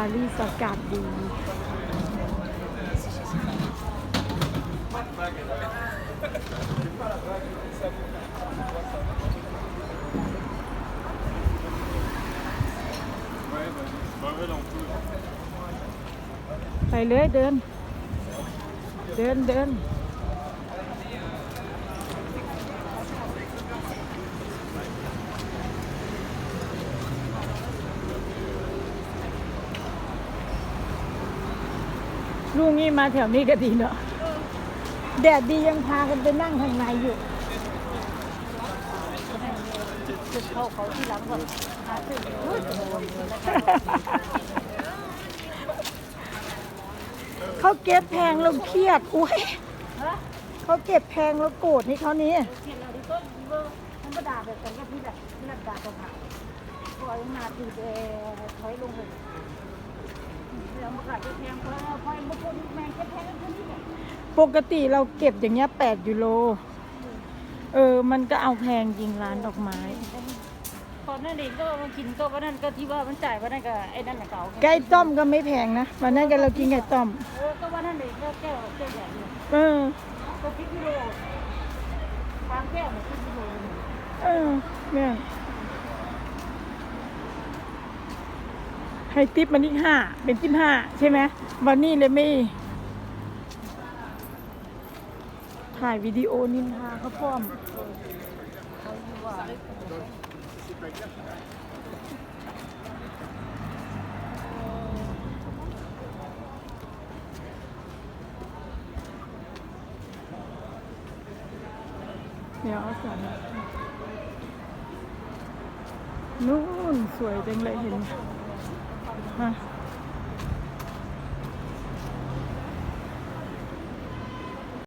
ารีสอากาศดีไปเลยเดิน เดินเดิน ลูกนี่มาแถวนี้ก็ดีเนาะแดดดียังพากันไปนั่งข้างในอยู่จะเข้าเขาที่หลังแบบหาซื้อเฮ้ยเขาเก็บแพงแล้วเครียดอุ้ยเขาเก็บแพงแล้วโกรธให้เขานี่เห็นเราดิต้นเบอร์ธรรมดาแบบกันก็พี่แบบพี่ระดับกระเพราพอยังมาตีเอถอยลงเลย ปกติเราเก็บอย่างเงี้ย8ยูโร เออ มันก็เอาแพงจริงร้านดอกไม้ ตอนนั้นเองก็มากินก็วันนั้นก็ที่ว่ามันจ่ายวันนั้นก็ไอ้นั่นน่ะเก่าไก่ต้มก็ไม่แพงนะวันนั้นก็เรากินไก่ต้มเออก็วันนั้นเองก็แก้วแก้วใหญ่เนี่ยเออก็พิกิโลทางแก้วเนี่ยพิกิโลเออเนี่ย ให้ติปมันอีกห้าเป็นสิบห้าใช่ไหมวันนี้เลยไม่ถ่ายวิดีโอนินทาเขาพร้อมเขาอยู่ว่าเดี๋ยวเอาสอนนู่นสวยจังเลยเห็น ไหมฮะ